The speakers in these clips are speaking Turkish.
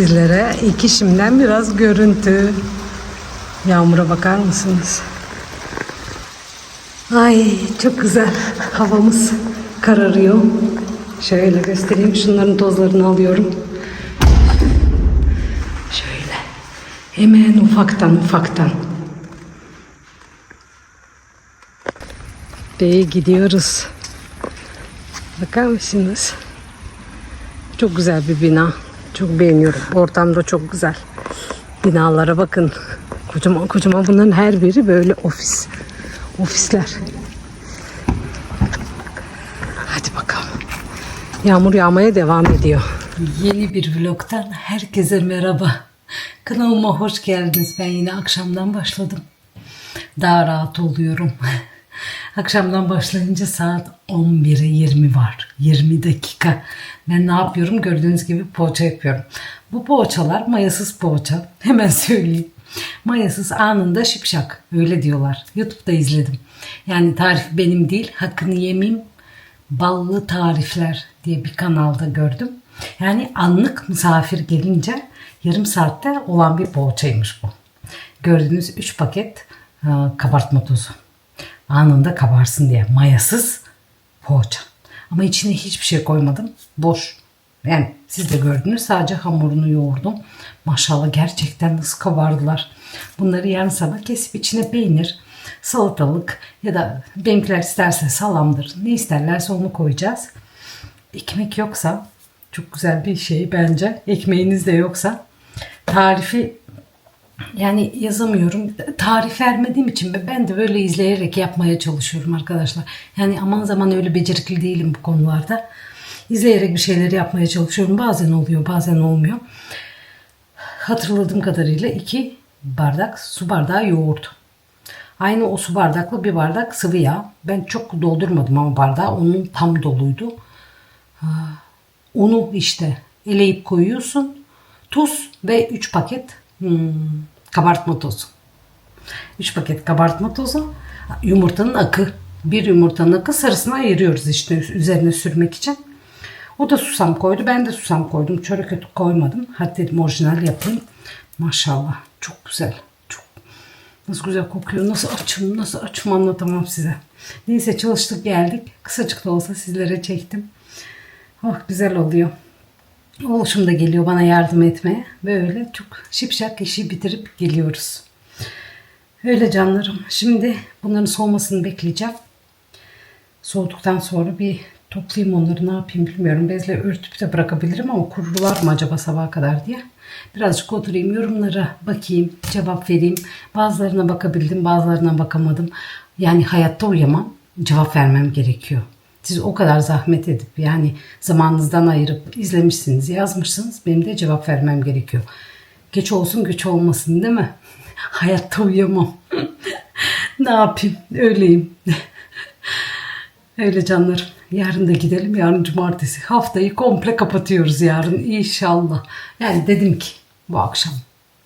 sizlere iki şimdiden biraz görüntü. Yağmura bakar mısınız? Ay çok güzel. Havamız kararıyor. Şöyle göstereyim. Şunların tozlarını alıyorum. Şöyle. Hemen ufaktan ufaktan. Bey gidiyoruz. Bakar mısınız? Çok güzel bir bina. Çok beğeniyorum. Ortam da çok güzel. Binalara bakın. Kocaman kocaman bunların her biri böyle ofis. Ofisler. Hadi bakalım. Yağmur yağmaya devam ediyor. Yeni bir vlogtan herkese merhaba. Kanalıma hoş geldiniz. Ben yine akşamdan başladım. Daha rahat oluyorum. Akşamdan başlayınca saat 11'e 20 var. 20 dakika. Ben ne yapıyorum? Gördüğünüz gibi poğaça yapıyorum. Bu poğaçalar mayasız poğaça. Hemen söyleyeyim. Mayasız anında şipşak. Öyle diyorlar. YouTube'da izledim. Yani tarif benim değil. Hakkını yemeyeyim. Ballı Tarifler diye bir kanalda gördüm. Yani anlık misafir gelince yarım saatte olan bir poğaçaymış bu. Gördüğünüz 3 paket e, kabartma tozu. Anında kabarsın diye mayasız poğaça. Ama içine hiçbir şey koymadım. Boş. Yani siz de gördünüz sadece hamurunu yoğurdum. Maşallah gerçekten nasıl kabardılar. Bunları yarın sabah kesip içine peynir, salatalık ya da benimkiler isterse salamdır. Ne isterlerse onu koyacağız. Ekmek yoksa çok güzel bir şey bence. Ekmeğiniz de yoksa tarifi yani yazamıyorum. Tarif vermediğim için ben de böyle izleyerek yapmaya çalışıyorum arkadaşlar. Yani aman zaman öyle becerikli değilim bu konularda. İzleyerek bir şeyleri yapmaya çalışıyorum. Bazen oluyor, bazen olmuyor. Hatırladığım kadarıyla iki bardak su bardağı yoğurt. Aynı o su bardaklı bir bardak sıvı yağ. Ben çok doldurmadım ama bardağı onun tam doluydu. Unu işte eleyip koyuyorsun. Tuz ve 3 paket kabartma tozu. 3 paket kabartma tozu. Yumurtanın akı. Bir yumurtanın akı sarısını ayırıyoruz işte üzerine sürmek için. O da susam koydu. Ben de susam koydum. Çörek otu koymadım. Hadi dedim orijinal yapayım. Maşallah. Çok güzel. Çok Nasıl güzel kokuyor. Nasıl açım, nasıl açım anlatamam size. Neyse çalıştık geldik. Kısacık da olsa sizlere çektim. Oh güzel oluyor. Oğluşum da geliyor bana yardım etmeye. Böyle çok şipşak işi bitirip geliyoruz. Öyle canlarım. Şimdi bunların soğumasını bekleyeceğim. Soğuduktan sonra bir toplayayım onları ne yapayım bilmiyorum. Bezle örtüp de bırakabilirim ama kururular mı acaba sabaha kadar diye. Birazcık oturayım yorumlara bakayım cevap vereyim. Bazılarına bakabildim bazılarına bakamadım. Yani hayatta uyamam cevap vermem gerekiyor. Siz o kadar zahmet edip yani zamanınızdan ayırıp izlemişsiniz yazmışsınız benim de cevap vermem gerekiyor. Geç olsun güç olmasın değil mi? Hayatta uyuyamam. ne yapayım öyleyim. Öyle canlarım. Yarın da gidelim. Yarın cumartesi. Haftayı komple kapatıyoruz yarın inşallah. Yani dedim ki bu akşam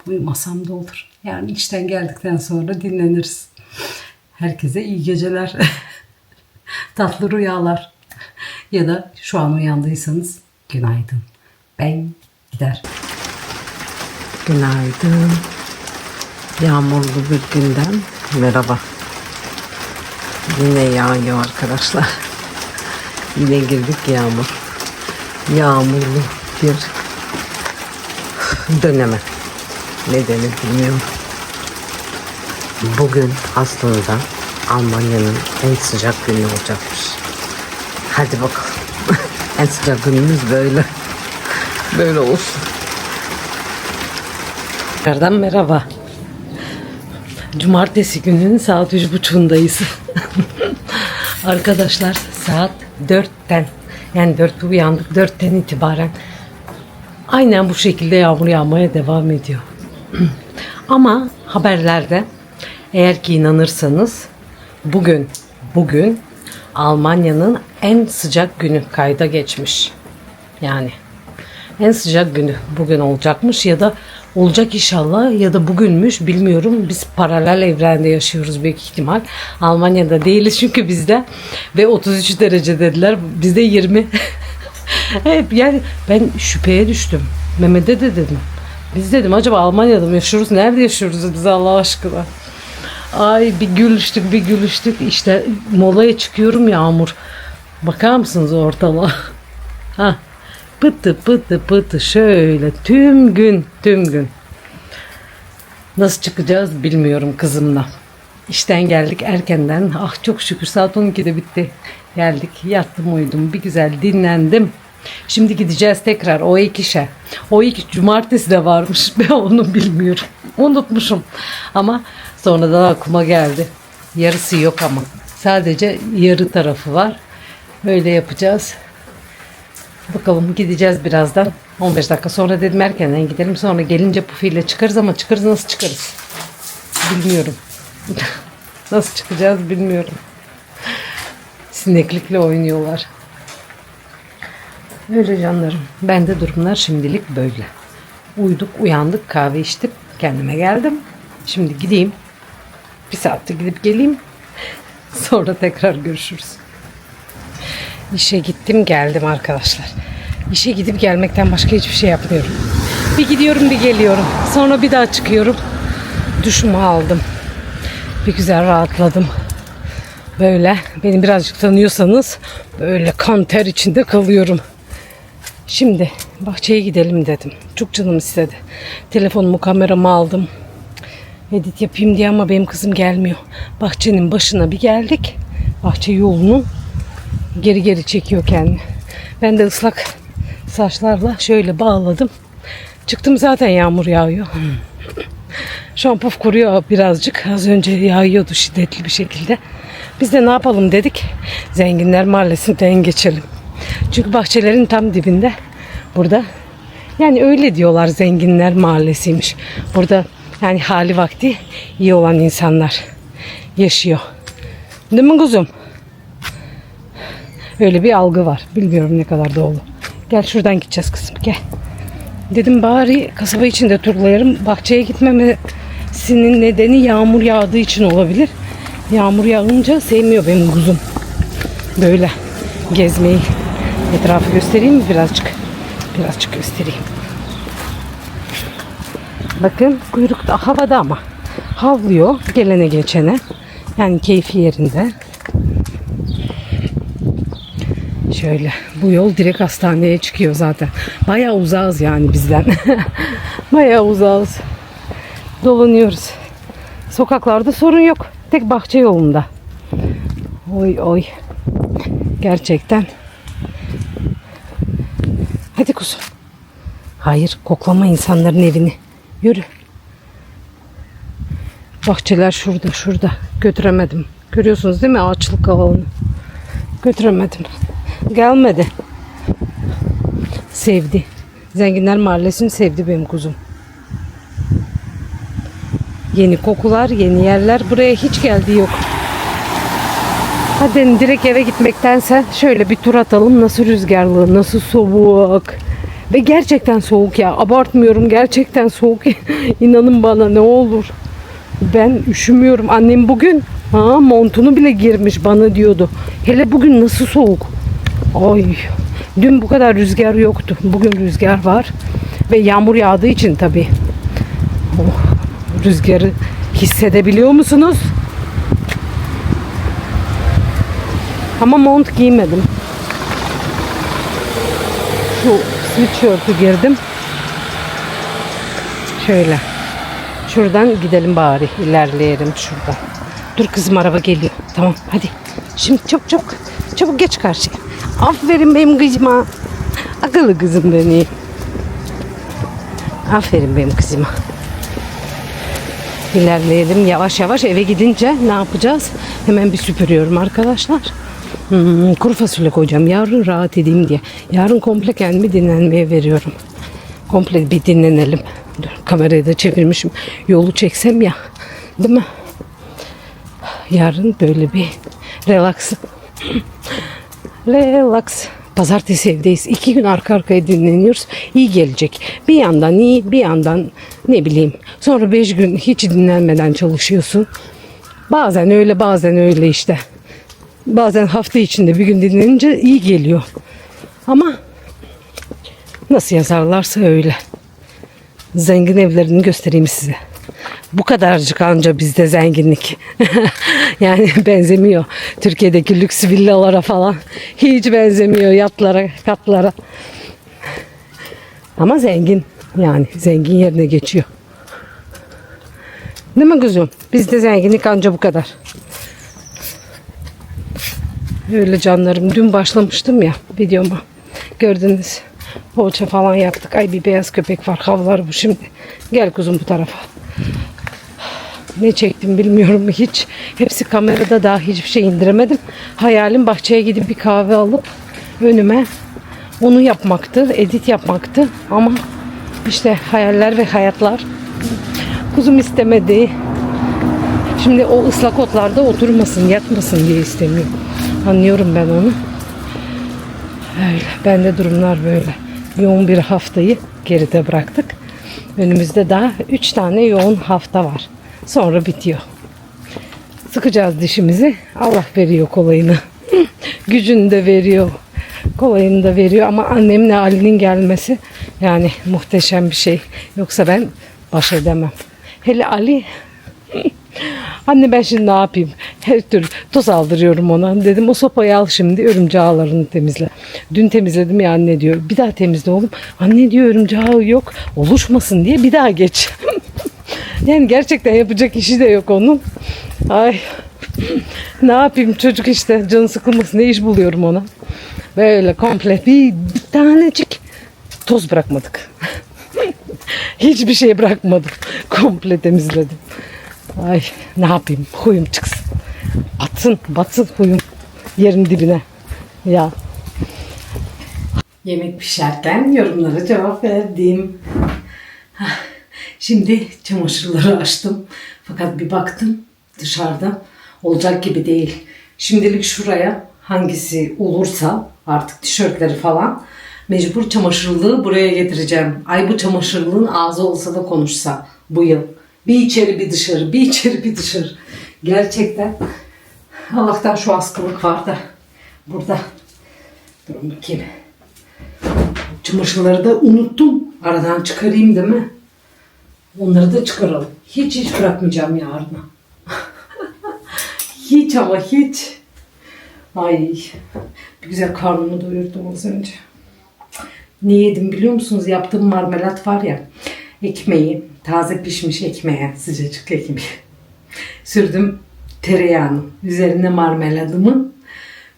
uyumasam da olur. Yani işten geldikten sonra dinleniriz. Herkese iyi geceler. Tatlı rüyalar. Ya da şu an uyandıysanız günaydın. Ben gider. Günaydın. Yağmurlu bir günden merhaba. Yine yağıyor arkadaşlar. Yine girdik yağmur. Yağmurlu bir döneme. Ne denir bilmiyorum. Bugün aslında Almanya'nın en sıcak günü olacakmış. Hadi bakalım. en sıcak günümüz böyle. Böyle olsun. Tekrardan merhaba. Cumartesi gününün saat üç buçuğundayız. Arkadaşlar saat dörtten yani dörtte uyandık dörtten itibaren aynen bu şekilde yağmur yağmaya devam ediyor. Ama haberlerde eğer ki inanırsanız bugün bugün Almanya'nın en sıcak günü kayda geçmiş. Yani en sıcak günü bugün olacakmış ya da olacak inşallah ya da bugünmüş bilmiyorum. Biz paralel evrende yaşıyoruz büyük ihtimal. Almanya'da değiliz çünkü bizde ve 33 derece dediler. Bizde 20. Hep yani ben şüpheye düştüm. Mehmet'e de dedim. Biz dedim acaba Almanya'da mı yaşıyoruz? Nerede yaşıyoruz biz Allah aşkına? Ay bir gülüştük bir gülüştük. İşte molaya çıkıyorum Yağmur. Bakar mısınız ortalığa? ha. Pıtı pıtı pıtı şöyle tüm gün tüm gün. Nasıl çıkacağız bilmiyorum kızımla. İşten geldik erkenden. Ah çok şükür saat 12'de bitti. Geldik yattım uyudum bir güzel dinlendim. Şimdi gideceğiz tekrar o iki işe. O iki cumartesi de varmış. Ben onu bilmiyorum. Unutmuşum. Ama sonradan aklıma geldi. Yarısı yok ama. Sadece yarı tarafı var. Öyle yapacağız. Bakalım gideceğiz birazdan. 15 dakika sonra dedim erkenden gidelim. Sonra gelince pufiyle çıkarız ama çıkarız nasıl çıkarız? Bilmiyorum. nasıl çıkacağız bilmiyorum. Sineklikle oynuyorlar. Öyle canlarım. Bende durumlar şimdilik böyle. Uyuduk, uyandık, kahve içtim. Kendime geldim. Şimdi gideyim. Bir saatte gidip geleyim. Sonra tekrar görüşürüz. İşe gittim geldim arkadaşlar. İşe gidip gelmekten başka hiçbir şey yapmıyorum. Bir gidiyorum bir geliyorum. Sonra bir daha çıkıyorum. Duşumu aldım. Bir güzel rahatladım. Böyle beni birazcık tanıyorsanız böyle kan ter içinde kalıyorum. Şimdi bahçeye gidelim dedim. Çok canım istedi. Telefonumu kameramı aldım. Edit yapayım diye ama benim kızım gelmiyor. Bahçenin başına bir geldik. Bahçe yolunun geri geri çekiyor kendini. Ben de ıslak saçlarla şöyle bağladım. Çıktım zaten yağmur yağıyor. Şu an puf kuruyor birazcık. Az önce yağıyordu şiddetli bir şekilde. Biz de ne yapalım dedik. Zenginler Mahallesi'nden geçelim. Çünkü bahçelerin tam dibinde burada yani öyle diyorlar zenginler mahallesiymiş. Burada yani hali vakti iyi olan insanlar yaşıyor. Değil mi kuzum? Öyle bir algı var. Bilmiyorum ne kadar doğru. Gel şuradan gideceğiz kızım gel. Dedim bari kasaba içinde turlayalım. Bahçeye gitmemesinin nedeni yağmur yağdığı için olabilir. Yağmur yağınca sevmiyor benim kuzum. Böyle gezmeyi. Etrafı göstereyim mi birazcık? Birazcık göstereyim. Bakın kuyruk da havada ama. Havlıyor gelene geçene. Yani keyfi yerinde. Şöyle bu yol direkt hastaneye çıkıyor zaten. Bayağı uzağız yani bizden. Bayağı uzağız. Dolanıyoruz. Sokaklarda sorun yok. Tek bahçe yolunda. Oy oy. Gerçekten. Hadi kuzum. Hayır koklama insanların evini. Yürü. Bahçeler şurada şurada. Götüremedim. Görüyorsunuz değil mi ağaçlık alanı. Götüremedim. Gelmedi. Sevdi. Zenginler Mahallesi'ni sevdi benim kuzum. Yeni kokular, yeni yerler. Buraya hiç geldiği yok. Hadi direkt eve gitmektense şöyle bir tur atalım. Nasıl rüzgarlı, nasıl soğuk. Ve gerçekten soğuk ya. Abartmıyorum. Gerçekten soğuk. İnanın bana ne olur. Ben üşümüyorum. Annem bugün ha, montunu bile girmiş bana diyordu. Hele bugün nasıl soğuk. Ay. Dün bu kadar rüzgar yoktu. Bugün rüzgar var. Ve yağmur yağdığı için tabii. Oh, rüzgarı hissedebiliyor musunuz? Ama mont giymedim. Şu sweatshirt'ü girdim. Şöyle. Şuradan gidelim bari. ilerleyelim şuradan. Dur kızım araba geliyor. Tamam hadi. Şimdi çok çok çabuk geç karşıya. Aferin benim kızıma. Akıllı kızım beni. Aferin benim kızıma. İlerleyelim yavaş yavaş eve gidince ne yapacağız? Hemen bir süpürüyorum arkadaşlar. Hmm, kuru fasulye koyacağım. Yarın rahat edeyim diye. Yarın komple kendimi dinlenmeye veriyorum. Komple bir dinlenelim. Dur, kamerayı da çevirmişim. Yolu çeksem ya. Değil mi? Yarın böyle bir relax. relax. Pazartesi evdeyiz. İki gün arka arkaya dinleniyoruz. İyi gelecek. Bir yandan iyi, bir yandan ne bileyim. Sonra beş gün hiç dinlenmeden çalışıyorsun. Bazen öyle, bazen öyle işte. Bazen hafta içinde bir gün dinlenince iyi geliyor. Ama Nasıl yazarlarsa öyle. Zengin evlerini göstereyim size. Bu kadarcık anca bizde zenginlik. yani benzemiyor. Türkiye'deki lüks villalara falan. Hiç benzemiyor yatlara, katlara. Ama zengin. Yani zengin yerine geçiyor. Değil mi kuzum? Bizde zenginlik anca bu kadar. Öyle canlarım. Dün başlamıştım ya videoma. Gördünüz. Poğaça falan yaptık. Ay bir beyaz köpek var. Havlar bu şimdi. Gel kuzum bu tarafa. Ne çektim bilmiyorum hiç. Hepsi kamerada daha hiçbir şey indiremedim. Hayalim bahçeye gidip bir kahve alıp önüme onu yapmaktı. Edit yapmaktı. Ama işte hayaller ve hayatlar kuzum istemedi. Şimdi o ıslak otlarda oturmasın, yatmasın diye istemiyor. Anlıyorum ben onu. Öyle. Bende durumlar böyle. Yoğun bir haftayı geride bıraktık. Önümüzde daha 3 tane yoğun hafta var. Sonra bitiyor. Sıkacağız dişimizi. Allah veriyor kolayını. Gücünü de veriyor. Kolayını da veriyor ama annemle Ali'nin gelmesi yani muhteşem bir şey. Yoksa ben baş edemem. Hele Ali Anne ben şimdi ne yapayım? Her türlü toz aldırıyorum ona. Dedim o sopayı al şimdi örümcek ağlarını temizle. Dün temizledim ya anne diyor. Bir daha temizle oğlum. Anne diyor örümcek ağı yok. Oluşmasın diye bir daha geç. yani gerçekten yapacak işi de yok onun. Ay ne yapayım çocuk işte canı sıkılmasın ne iş buluyorum ona. Böyle komple bir, bir tanecik toz bırakmadık. Hiçbir şey bırakmadım. Komple temizledim. Ay ne yapayım huyum çıksın. Atsın batsın huyum yerin dibine. Ya. Yemek pişerken yorumlara cevap verdim. Şimdi çamaşırları açtım. Fakat bir baktım dışarıda olacak gibi değil. Şimdilik şuraya hangisi olursa artık tişörtleri falan mecbur çamaşırlığı buraya getireceğim. Ay bu çamaşırlığın ağzı olsa da konuşsa bu yıl. Bir içeri bir dışarı, bir içeri bir dışarı. Gerçekten Allah'tan şu askılık var da burada. Durun bakayım. Çamaşırları da unuttum. Aradan çıkarayım değil mi? Onları da çıkaralım. Hiç hiç bırakmayacağım yarına. hiç ama hiç. Ay bir güzel karnımı doyurdum az önce. Ne yedim biliyor musunuz? Yaptığım marmelat var ya. Ekmeği, taze pişmiş ekmeğe, sıcacık ekmeği. Sürdüm tereyağını. Üzerine marmeladımı.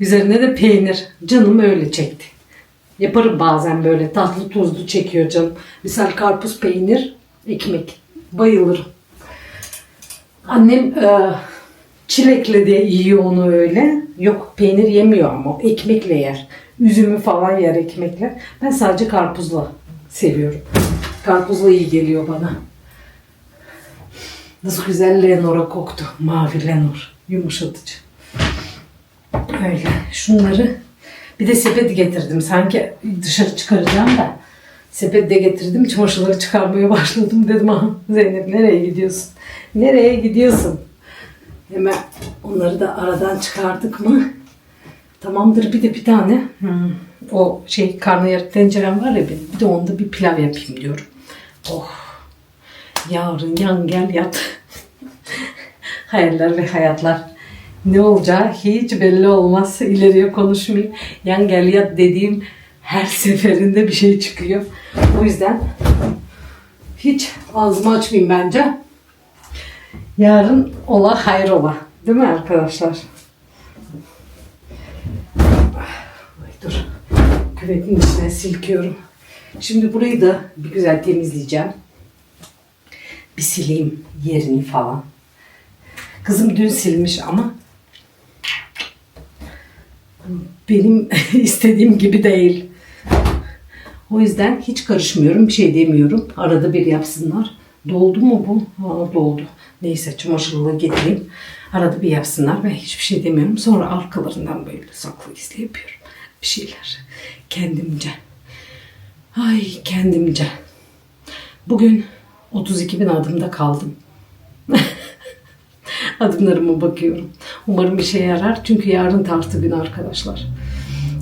Üzerine de peynir. Canım öyle çekti. Yaparım bazen böyle tatlı tuzlu çekiyor canım. Misal karpuz peynir, ekmek. Bayılırım. Annem e, çilekle de yiyor onu öyle. Yok peynir yemiyor ama ekmekle yer. Üzümü falan yer ekmekle. Ben sadece karpuzla seviyorum. Karpuzla iyi geliyor bana. Nasıl güzel Lenora koktu. Mavi Lenor. Yumuşatıcı. Öyle. Şunları bir de sepet getirdim. Sanki dışarı çıkaracağım da. Sepet de getirdim. Çamaşırları çıkarmaya başladım. Dedim aha Zeynep nereye gidiyorsun? Nereye gidiyorsun? Hemen onları da aradan çıkardık mı? Tamamdır bir de bir tane hmm, o şey karnıyarık tencerem var ya benim. Bir de onda bir pilav yapayım diyorum. Oh. Yarın yan gel yat. Hayaller ve hayatlar. Ne olacağı hiç belli olmaz. İleriye konuşmayayım. Yan gel yat dediğim her seferinde bir şey çıkıyor. O yüzden hiç ağzımı açmayayım bence. Yarın ola hayır ola. Değil mi arkadaşlar? Ay dur. Küvetin içine silkiyorum. Şimdi burayı da bir güzel temizleyeceğim. Bir sileyim yerini falan. Kızım dün silmiş ama benim istediğim gibi değil. O yüzden hiç karışmıyorum, bir şey demiyorum. Arada bir yapsınlar. Doldu mu bu? Ha, doldu. Neyse çamaşırlığı getireyim. Arada bir yapsınlar. Ben hiçbir şey demiyorum. Sonra arkalarından böyle saklı gizli yapıyorum. Bir şeyler. Kendimce. Ay kendimce. Bugün 32 bin adımda kaldım. Adımlarıma bakıyorum. Umarım bir şeye yarar. Çünkü yarın tartı gün arkadaşlar.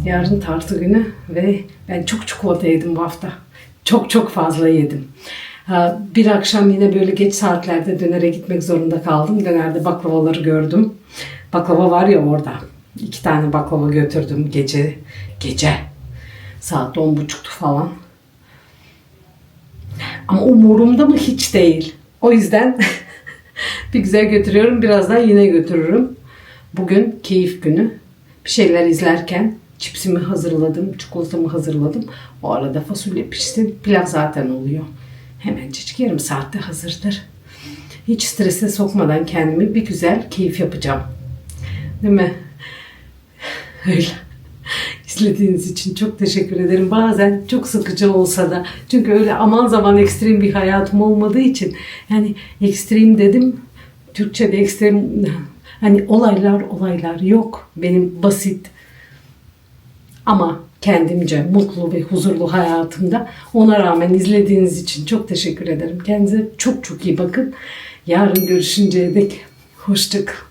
Yarın tartı günü ve ben çok çikolata yedim bu hafta. Çok çok fazla yedim. Ha, Bir akşam yine böyle geç saatlerde dönere gitmek zorunda kaldım. Dönerde baklavaları gördüm. Baklava var ya orada. İki tane baklava götürdüm gece. Gece. Saat on buçuktu falan. Ama umurumda mı hiç değil. O yüzden bir güzel götürüyorum. Birazdan yine götürürüm. Bugün keyif günü. Bir şeyler izlerken çipsimi hazırladım, çikolatamı hazırladım. O arada fasulye pişsin. Pilav zaten oluyor. Hemencik yarım saatte hazırdır. Hiç strese sokmadan kendimi bir güzel keyif yapacağım. Değil mi? Öyle. İzlediğiniz için çok teşekkür ederim. Bazen çok sıkıcı olsa da çünkü öyle aman zaman ekstrem bir hayatım olmadığı için yani ekstrem dedim Türkçe'de ekstrem hani olaylar olaylar yok. Benim basit ama kendimce mutlu ve huzurlu hayatımda ona rağmen izlediğiniz için çok teşekkür ederim. Kendinize çok çok iyi bakın. Yarın görüşünceye dek hoşçakalın.